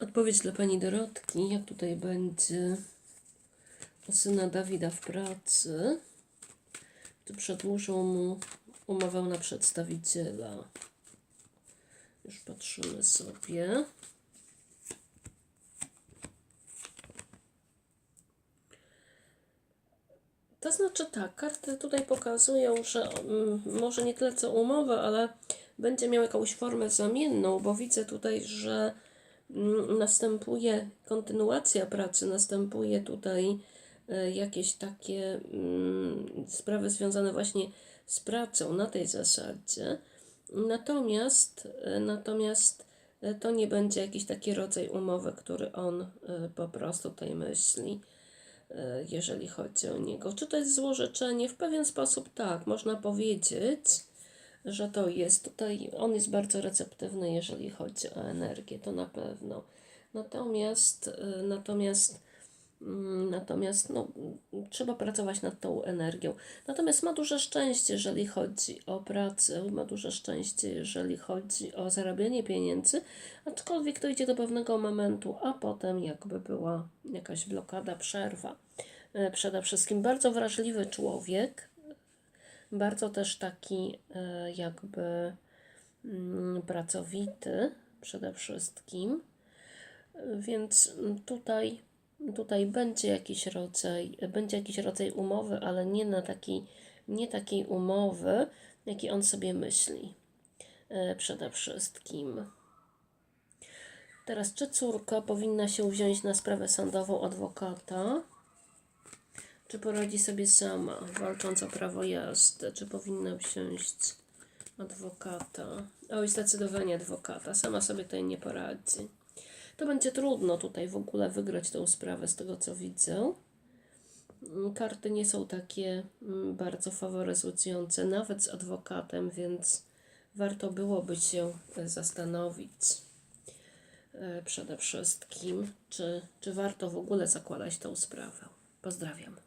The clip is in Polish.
Odpowiedź dla pani Dorotki, jak tutaj będzie u syna Dawida w pracy, czy przedłużą mu umowę na przedstawiciela. Już patrzymy sobie. To znaczy tak, karty tutaj pokazują, że mm, może nie tyle co umowę, ale będzie miał jakąś formę zamienną, bo widzę tutaj, że następuje kontynuacja pracy, następuje tutaj e, jakieś takie mm, sprawy związane właśnie z pracą na tej zasadzie. Natomiast, e, natomiast e, to nie będzie jakiś taki rodzaj umowy, który on po prostu tutaj myśli jeżeli chodzi o niego. Czy to jest złożyczenie? W pewien sposób tak, można powiedzieć, że to jest tutaj, on jest bardzo receptywny, jeżeli chodzi o energię, to na pewno. Natomiast, e, natomiast, mm, natomiast no, trzeba pracować nad tą energią. Natomiast ma duże szczęście, jeżeli chodzi o pracę, ma duże szczęście, jeżeli chodzi o zarabianie pieniędzy, aczkolwiek to idzie do pewnego momentu, a potem jakby była jakaś blokada, przerwa. E, Przede wszystkim bardzo wrażliwy człowiek, bardzo też taki e, jakby mm, pracowity przede wszystkim. Więc tutaj, tutaj będzie jakiś rodzaj, będzie jakiś rodzaj umowy, ale nie na takiej, nie takiej umowy, jaki on sobie myśli. E, Przede wszystkim. Teraz, czy córka powinna się wziąć na sprawę sądową adwokata? Czy poradzi sobie sama, walcząc o prawo jazdy? Czy powinna wziąć adwokata? Oj, zdecydowanie adwokata. Sama sobie tutaj nie poradzi. To będzie trudno tutaj w ogóle wygrać tę sprawę, z tego co widzę. Mm, Karty nie są takie mm, bardzo faworyzujące, nawet z adwokatem, więc warto byłoby się e, zastanowić e, przede wszystkim, czy, czy warto w ogóle zakładać tą sprawę. Pozdrawiam.